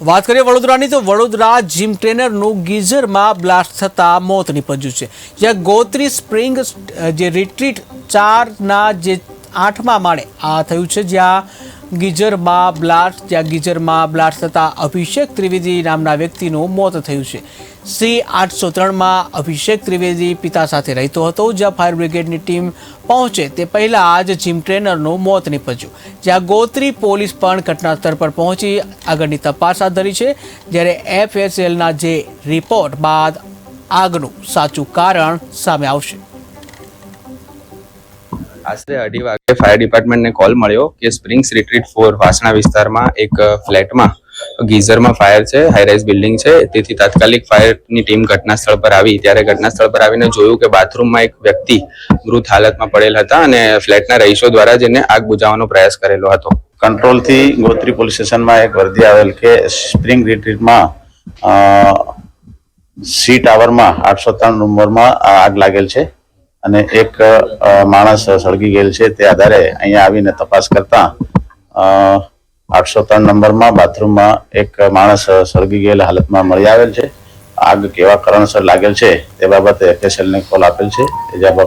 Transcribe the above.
વાત કરીએ વડોદરાની, તો વડોદરા જીમ ટ્રેનરનું ગીઝરમાં બ્લાસ્ટ થતાં મોત નીપજ્યું છે. જ્યાં ગોત્રી સ્પ્રિંગ જે રિટ્રીટ ચારના જે આઠમા માળે આ થયું છે, જ્યાં ગીઝરમાં બ્લાસ્ટ જ્યાં ગીઝરમાં બ્લાસ્ટ થતાં અભિષેક ત્રિવેદી નામના વ્યક્તિનું મોત થયું છે. સી આઠસો ત્રણમાં અભિષેક ત્રિવેદી પિતા સાથે રહેતો હતો, જ્યાં ફાયર બ્રિગેડની ટીમ પહોંચે તે પહેલાં જ જીમ ટ્રેનરનું મોત નીપજ્યું. જ્યાં ગોત્રી પોલીસ પણ ઘટના સ્થળ પર પહોંચી આગળની તપાસ હાથ ધરી છે. જ્યારે એફએસએલના જે રિપોર્ટ બાદ આગનું સાચું કારણ સામે આવશે. આશરે અઢી વાગે ફાયર ડિપાર્ટમેન્ટને કોલ મળ્યો કે સ્પ્રિંગ્સ રિટ્રીટ ફોર વાસણા વિસ્તારમાં એક ફ્લેટમાં, ગીઝરમાં ફાયર છે હાઈરાઇઝ બિલ્ડિંગ છે. તેથી તાત્કાલિક ફાયરની ટીમ ઘટના સ્થળ પર આવી. ત્યારે ઘટના સ્થળ પર આવીને જોયું કે બાથરૂમમાં એક વ્યક્તિ મૃત હાલતમાં પડેલ હતા અને ફ્લેટના રહીશો દ્વારા જેને આગ બુજાવવાનો પ્રયાસ કરેલો હતો. કંટ્રોલથી ગોત્રી પોલીસ સ્ટેશનમાં એક વર્દી આવેલ કે સ્પ્રિંગ રિટ્રીટમાં સી ટાવરમાં આઠસો ત્રણ નંબરમાં આગ લાગેલ છે. અને એક માણસ સળગી ગયેલ છે તે આધારે અહીંયા આવીને તપાસ કરતા આઠસો ત્રણ નંબરમાં બાથરૂમમાં એક માણસ સળગી ગયેલ હાલતમાં મળી આવેલ છે. આગ કેવા કારણસર લાગેલ છે તે બાબતે એફએસએલ ને કોલ આપેલ છે. એ